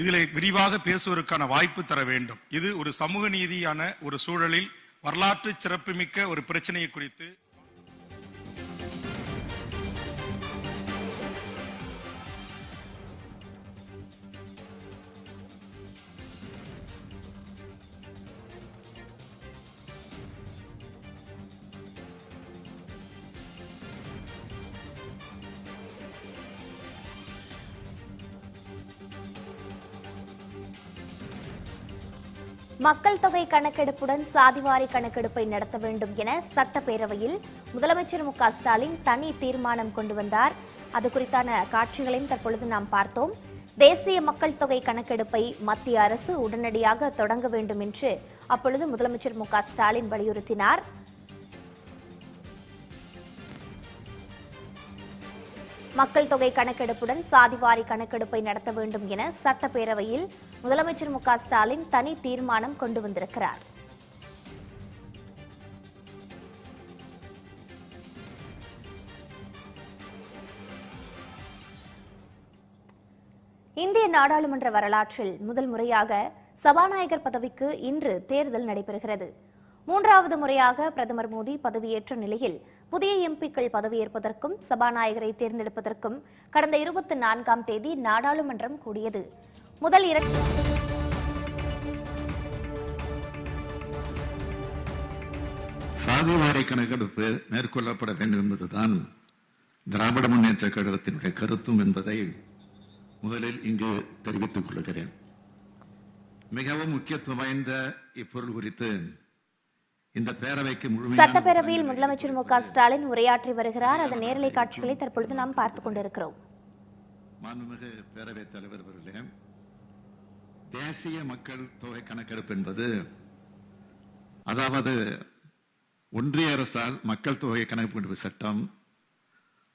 இதில் விரிவாக பேசுவதற்கான வாய்ப்பு தர வேண்டும். இது ஒரு சமூக நீதியான ஒரு சூழலில் வரலாற்று சிறப்புமிக்க ஒரு பிரச்சனையை குறித்து மக்கள் தொகை கணக்கெடுப்புடன் சாதிவாரி கணக்கெடுப்பை நடத்த வேண்டும் என சட்டப்பேரவையில் முதலமைச்சர் மு க ஸ்டாலின் தனி தீர்மானம் கொண்டு வந்தார். அது குறித்தான காட்சிகளையும் தற்பொழுது நாம் பார்த்தோம். தேசிய மக்கள் தொகை கணக்கெடுப்பை மத்திய அரசு உடனடியாக தொடங்க வேண்டும் என்று அப்பொழுது முதலமைச்சர் மு க ஸ்டாலின் வலியுறுத்தினார். மக்கள் தொகை கணக்கெடுப்புடன் சாதிவாரி கணக்கெடுப்பை நடத்த வேண்டும் என சட்டப்பேரவையில் முதலமைச்சர் மு ஸ்டாலின் தனி தீர்மானம் கொண்டு வந்திருக்கிறார். இந்திய நாடாளுமன்ற வரலாற்றில் முதல் முறையாக சபாநாயகர் பதவிக்கு இன்று தேர்தல் நடைபெறுகிறது. மூன்றாவது முறையாக பிரதமர் மோடி பதவியேற்ற நிலையில் புதிய எம்பிக்கள் பதவியேற்பதற்கும் சபாநாயகரை தேர்ந்தெடுப்பதற்கும் கடந்த இருபத்தி நான்காம் தேதி நாடாளுமன்றம் கூடியது. முதல் இரண்டு சாதிவாரி கணக்கெடுப்பு மேற்கொள்ளப்பட வேண்டும் என்பதுதான் திராவிட முன்னேற்ற கழகத்தினுடைய கருத்தும் என்பதை முதலில் இங்கு தெரிவித்துக் கொள்கிறேன். மிகவும் முக்கியத்துவம் வாய்ந்த இப்பொருள் குறித்து இந்த பேரவைக்கு சட்டப்பேரவையில் முதலமைச்சர் மு க ஸ்டாலின் உரையாற்றி வருகிறார். அதன் நேரலை காட்சிகளை தற்பொழுது நாம் பார்த்துக் கொண்டிருக்கிறோம். மாண்புமிகு பேரவைத் தலைவர் அவர்களே தேசிய மக்கள் தொகை கணக்கெடுப்பு என்பது அதாவது ஒன்றிய அரசால் மக்கள் தொகை கணக்கெடுப்பு சட்டம்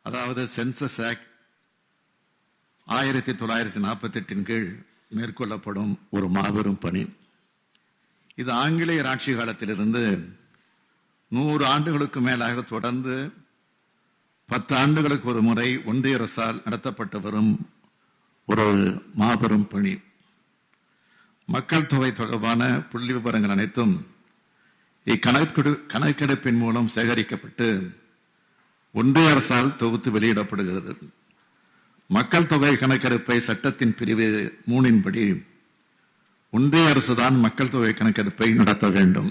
அதாவது சென்சஸ் ஆக்ட் ஆயிரத்தி தொள்ளாயிரத்தி நாற்பத்தி எட்டின் கீழ் மேற்கொள்ளப்படும் ஒரு மாபெரும் பணி. இது ஆங்கிலேயர் ஆட்சி காலத்திலிருந்து நூறு ஆண்டுகளுக்கு மேலாக தொடர்ந்து பத்து ஆண்டுகளுக்கு ஒரு முறை ஒன்றிய அரசால் நடத்தப்பட்டு வரும் ஒரு மாபெரும் பணி. மக்கள் தொகை தொடர்பான புள்ளி விவரங்கள் அனைத்தும் இக்கணக்கெடு கணக்கெடுப்பின் மூலம் சேகரிக்கப்பட்டு ஒன்றிய அரசால் தொகுத்து வெளியிடப்படுகிறது. மக்கள் தொகை கணக்கெடுப்பை சட்டத்தின் பிரிவு மூணின்படி ஒன்றிய அரசுதான் மக்கள் தொகை கணக்கெடுப்பை நடத்த வேண்டும்.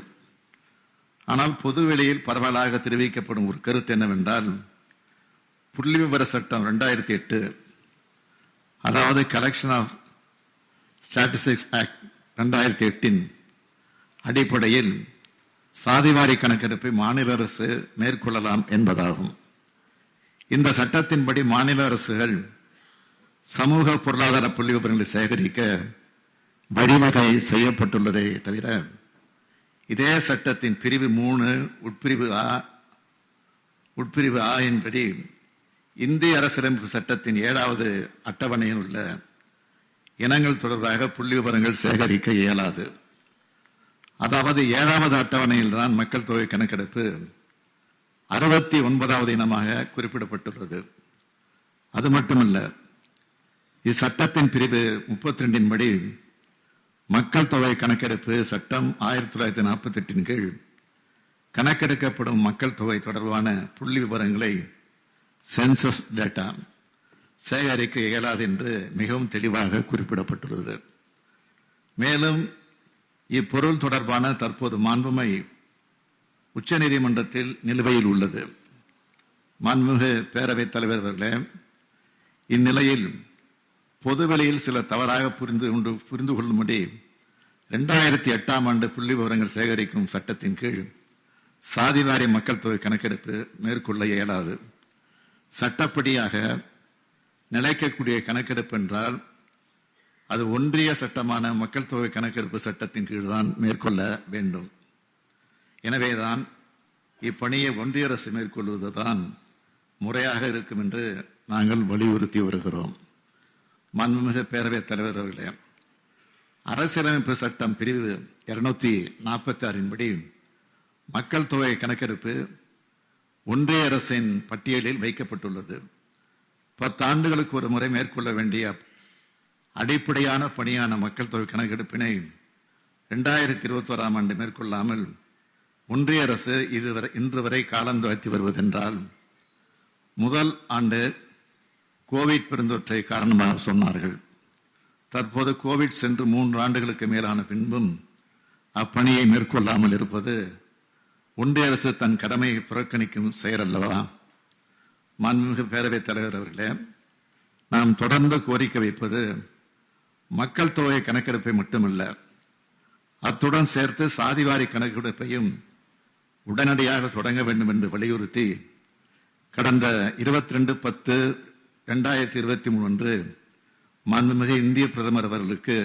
ஆனால் பொதுவெளியில் பரவலாக தெரிவிக்கப்படும் ஒரு கருத்து என்னவென்றால் புள்ளி விவர சட்டம் ரெண்டாயிரத்தி எட்டு அதாவது கலெக்ஷன் ஆஃப் ஸ்டாட்டிஸ்டிக்ஸ் ஆக்ட் ரெண்டாயிரத்தி எட்டின் அடிப்படையில் சாதிவாரி கணக்கெடுப்பை மாநில அரசு மேற்கொள்ளலாம் என்பதாகும். இந்த சட்டத்தின்படி மாநில அரசுகள் சமூக பொருளாதார புள்ளி விவரங்களை சேகரிக்க வழிவகை செய்யப்பட்டுள்ளதே தவிர இதே சட்டத்தின் பிரிவு மூணு உட்பிரிவு ஆ உட்பிரிவு ஆ என்படி இந்திய அரசியலமைப்பு சட்டத்தின் ஏழாவது அட்டவணையில் உள்ள இனங்கள் தொடர்பாக புள்ளி விவரங்கள் சேகரிக்க இயலாது. அதாவது ஏழாவது அட்டவணையில் தான் மக்கள் தொகை கணக்கெடுப்பு அறுபத்தி ஒன்பதாவது இனமாக குறிப்பிடப்பட்டுள்ளது. அது மட்டுமல்ல இச்சட்டத்தின் பிரிவு முப்பத்தி ரெண்டின் படி மக்கள் தொகை கணக்கெடுப்பு சட்டம் ஆயிரத்தி தொள்ளாயிரத்தி நாற்பத்தி எட்டின் கீழ் கணக்கெடுக்கப்படும் மக்கள் தொகை தொடர்பான புள்ளி விவரங்களை சென்சஸ் டேட்டா சேகரிக்க இயலாது என்று மிகவும் தெளிவாக குறிப்பிடப்பட்டுள்ளது. மேலும் இப்பொருள் தொடர்பான தற்போது மாண்புமை உச்சநீதிமன்றத்தில் நிலுவையில் உள்ளது. மாண்புமிகு பேரவைத் தலைவர் அவர்களே இந்நிலையில் பொதுவெளியில் சில தவறாக புரிந்து கொண்டு புரிந்து கொள்ளும்படி ரெண்டாயிரத்தி எட்டாம் ஆண்டு புள்ளி விவரங்கள் சேகரிக்கும் சட்டத்தின் கீழ் சாதிவாரி மக்கள் தொகை கணக்கெடுப்பு மேற்கொள்ள இயலாது. சட்டப்படியாக நிலைக்கக்கூடிய கணக்கெடுப்பு என்றால் அது ஒன்றிய சட்டமான மக்கள் தொகை கணக்கெடுப்பு சட்டத்தின் கீழ் தான் மேற்கொள்ள வேண்டும். எனவேதான் இப்பணியை ஒன்றிய அரசு மேற்கொள்வதுதான் முறையாக இருக்கும் என்று நாங்கள் வலியுறுத்தி வருகிறோம். மன்மிகு பேரவைத் தலைவர் அவர்களே அரசியலமைப்பு சட்டம் பிரிவு இருநூத்தி நாற்பத்தி ஆறின்படி மக்கள் தொகை கணக்கெடுப்பு ஒன்றிய அரசின் பட்டியலில் வைக்கப்பட்டுள்ளது. பத்தாண்டுகளுக்கு ஒரு முறை மேற்கொள்ள வேண்டிய அடிப்படையான பணியான மக்கள் தொகை கணக்கெடுப்பினை இரண்டாயிரத்தி இருபத்தி ஓராம் ஆண்டு மேற்கொள்ளாமல் ஒன்றிய அரசு இதுவரை இன்று வரை காலம் தாழ்த்தி வருவதென்றால் முதல் ஆண்டு கோவிட் பெருந்தொற்றை காரணமாக சொன்னார்கள். தற்போது கோவிட் சென்று மூன்று ஆண்டுகளுக்கு மேலான பின்பும் அப்பணியை மேற்கொள்ளாமல் இருப்பது ஒன்றிய அரசு தன் கடமையை புறக்கணிக்கும் செயல் அல்லவா மாண்புமிகு பேரவைத் தலைவர் அவர்களே நாம் தொடர்ந்து கோரிக்கை வைப்பது மக்கள் தொகை கணக்கெடுப்பை மட்டுமல்ல அத்துடன் சேர்த்து சாதிவாரி கணக்கெடுப்பையும் உடனடியாக தொடங்க வேண்டும் என்று வலியுறுத்தி கடந்த இருபத்தி ரெண்டு பத்து ரெண்டாயிரத்தி இருபத்தி மூணு அன்று மாண்புமிகு இந்திய பிரதமர் அவர்களுக்கு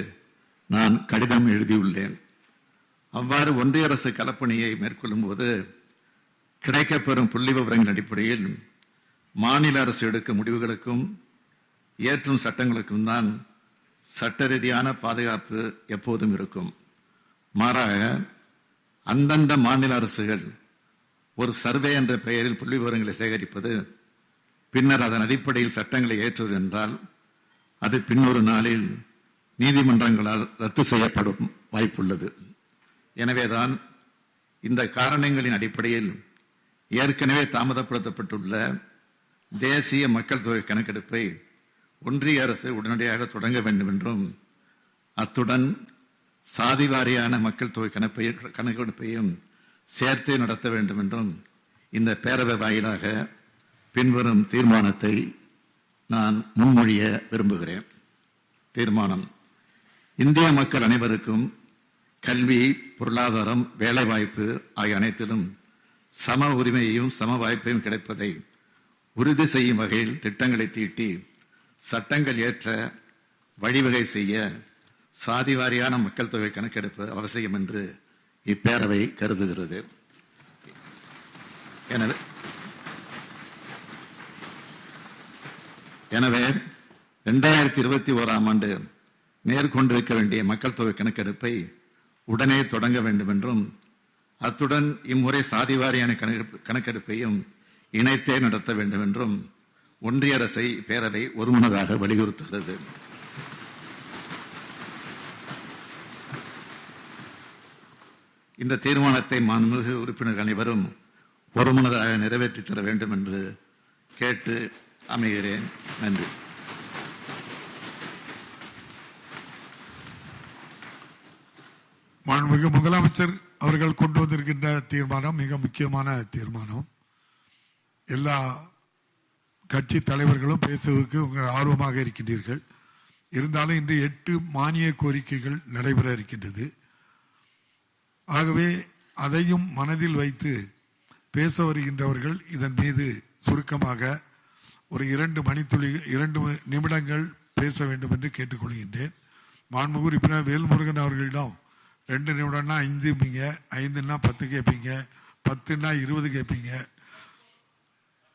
நான் கடிதம் எழுதியுள்ளேன். அவ்வாறு ஒன்றிய அரசு களப்பணியை மேற்கொள்ளும் போது கிடைக்கப்பெறும் புள்ளி விவரங்கள் அடிப்படையில் மாநில அரசு எடுக்கும் முடிவுகளுக்கும் ஏற்றும் சட்டங்களுக்கும் தான் சட்ட ரீதியான பாதுகாப்பு எப்போதும் இருக்கும். மாறாக அந்தந்த மாநில அரசுகள் ஒரு சர்வே என்ற பெயரில் புள்ளி விவரங்களை சேகரிப்பது பின்னர் அதன் அடிப்படையில் சட்டங்களை ஏற்றது என்றால் அது பின்னொரு நாளில் நீதிமன்றங்களால் ரத்து செய்யப்படும் வாய்ப்புள்ளது. எனவேதான் இந்த காரணங்களின் அடிப்படையில் ஏற்கனவே தாமதப்படுத்தப்பட்டுள்ள தேசிய மக்கள் தொகை கணக்கெடுப்பை ஒன்றிய அரசு உடனடியாக தொடங்க வேண்டும் என்றும் அத்துடன் சாதிவாரியான மக்கள் தொகை கணப்பை கணக்கெடுப்பையும் சேர்த்து நடத்த வேண்டும் என்றும் இந்த பேரவை வாயிலாக பின்வரும் தீர்மானத்தை நான் முன்மொழிய விரும்புகிறேன். தீர்மானம் இந்திய மக்கள் அனைவருக்கும் கல்வி பொருளாதாரம் வேலைவாய்ப்பு ஆகிய அனைத்திலும் சம உரிமையையும் சம வாய்ப்பையும் கிடைப்பதை உறுதி செய்யும் வகையில் திட்டங்களை தீட்டி சட்டங்கள் ஏற்ற வழிவகை செய்ய சாதி வாரியான மக்கள் தொகை கணக்கெடுப்பு அவசியம் என்று இப்பேரவை கருதுகிறது. எனவே எனவே இரண்டாயிரத்தி இருபத்தி ஓராம் ஆண்டு மேற்கொண்டிருக்க வேண்டிய மக்கள் தொகை கணக்கெடுப்பை உடனே தொடங்க வேண்டும் என்றும் அத்துடன் இம்முறை சாதிவாரியான கணக்கெடுப்பையும் இணைத்தே நடத்த வேண்டும் என்றும் ஒன்றிய அரசை பேரவை ஒருமனதாக வலியுறுத்துகிறது. இந்த தீர்மானத்தை மாண்புமிகு உறுப்பினர்கள் அனைவரும் ஒருமனதாக நிறைவேற்றி தர வேண்டும் என்று கேட்டு அமைகிறேன். நன்றி. மாண்புமிகு முதலமைச்சர் அவர்கள் கொண்டு வந்திருக்கின்ற தீர்மானம் மிக முக்கியமான தீர்மானம். எல்லா கட்சி தலைவர்களும் பேசுவதற்கு உங்கள் ஆர்வமாக இருக்கின்றீர்கள். இருந்தாலும் இன்று எட்டு மானிய கோரிக்கைகள் நடைபெற இருக்கின்றது. ஆகவே அதையும் மனதில் வைத்து பேச வருகின்றவர்கள் இதன் மீது சுருக்கமாக ஒரு இரண்டு மணித்துளி இரண்டு நிமிடங்கள் பேச வேண்டும் என்று கேட்டுக்கொள்கின்றேன் மாண்புமிகு உறுப்பினர் வேல்முருகன் அவர்களிடம் ரெண்டு நிமிடம்னா ஐந்துப்பீங்க ஐந்துன்னா பத்து கேட்பீங்க பத்துன்னா இருபது கேட்பீங்க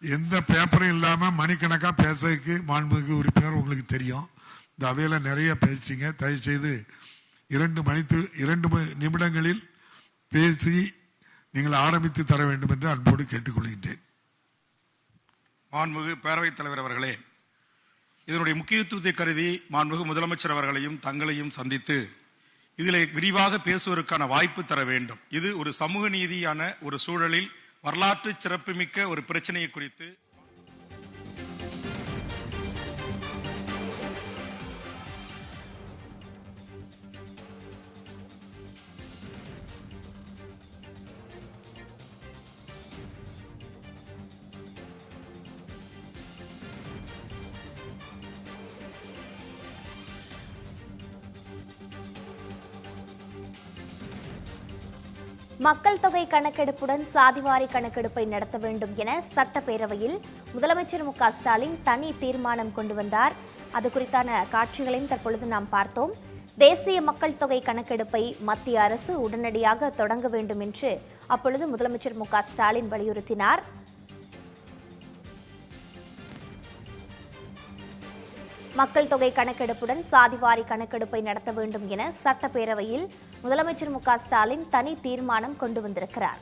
எந்த பேப்பரும் இல்லாமல் மணிக்கணக்காக பேசுறதுக்கு மாண்புமிகு உறுப்பினர் உங்களுக்கு தெரியும். இந்த அவையில் நிறைய பேசுறீங்க. தயவுசெய்து இரண்டு மணித்து இரண்டு நிமிடங்களில் பேசி நீங்கள் ஆரம்பித்து தர வேண்டும் என்று அன்போடு கேட்டுக்கொள்கின்றேன் மாண்புமிகு பேரவைத் தலைவர் அவர்களே இதனுடைய முக்கியத்துவத்தை கருதி மாண்புமிகு முதலமைச்சர் அவர்களையும் தங்களையும் சந்தித்து இதில் விரிவாக பேசுவதற்கான வாய்ப்பு தர வேண்டும். இது ஒரு சமூக நீதியான ஒரு சூழலில் வரலாற்று சிறப்புமிக்க ஒரு பிரச்சனையை குறித்து மக்கள் தொகை கணக்கெடுப்புடன் சாதிவாரி கணக்கெடுப்பை நடத்த வேண்டும் என சட்டப்பேரவையில் முதலமைச்சர் மு ஸ்டாலின் தனி தீர்மானம் கொண்டு வந்தார். அது குறித்தான காட்சிகளையும் தற்பொழுது நாம் பார்த்தோம். தேசிய மக்கள் தொகை கணக்கெடுப்பை மத்திய அரசு உடனடியாக தொடங்க வேண்டும் என்று அப்பொழுது முதலமைச்சர் மு ஸ்டாலின் வலியுறுத்தினார். மக்கள் தொகை கணக்கெடுப்புடன் சாதிவாரி கணக்கெடுப்பை நடத்த வேண்டும் என சட்டப்பேரவையில் முதலமைச்சர் மு ஸ்டாலின் தனி தீர்மானம் கொண்டு வந்திருக்கிறார்.